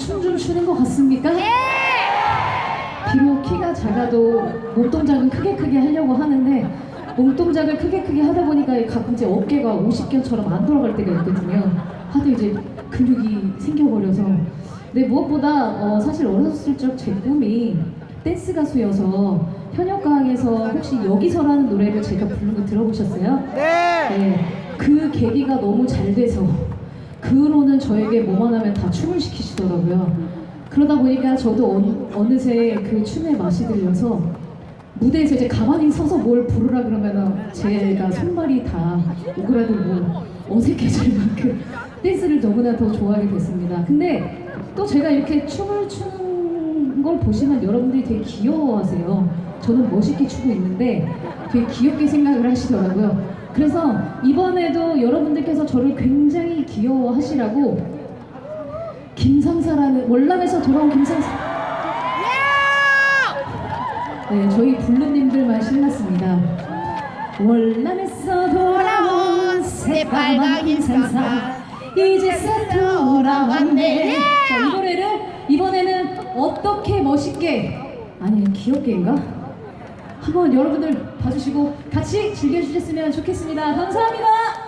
춤 좀 추는 것 같습니까? 비록 키가 작아도 몸 동작은 크게 크게 하려고 하는데 몸 동작을 크게 크게 하다 보니까 가끔 이제 어깨가 50견처럼 안 돌아갈 때가 있거든요. 하도 이제 근육이 생겨버려서. 근데 무엇보다 어, 사실 어렸을 적 제 꿈이 댄스 가수여서 현역가왕에서 혹시 여기서라는 노래를 제가 부른 거 들어보셨어요? 네. 네, 그 계기가 너무 잘 돼서 그 후로는 저에게 뭐만 하면 다 춤을 시키시더라고요. 그러다 보니까 저도 어느, 어느새 그 춤에 맛이 들려서 무대에서 이제 가만히 서서 뭘 부르라 그러면은 제가 손발이 다 오그라들고 어색해질 만큼 댄스를 너무나 더 좋아하게 됐습니다. 근데 또 제가 이렇게 춤을 추는 걸 보시면 여러분들이 되게 귀여워하세요. 저는 멋있게 추고 있는데 되게 귀엽게 생각을 하시더라고요. 그래서 이번에도 여러분들께서 저를 굉장히 귀여워하시라고 김상사라는 월남에서 돌아온 김상사 네, 저희 블루님들만 신났습니다. 월남에서 돌아온 새빨간 김상사 이제서 돌아왔네. 자, 이 노래를 이번에는 어떻게 멋있게 아니 귀엽게인가? 한번 여러분들 봐주시고 같이 즐겨주셨으면 좋겠습니다. 감사합니다.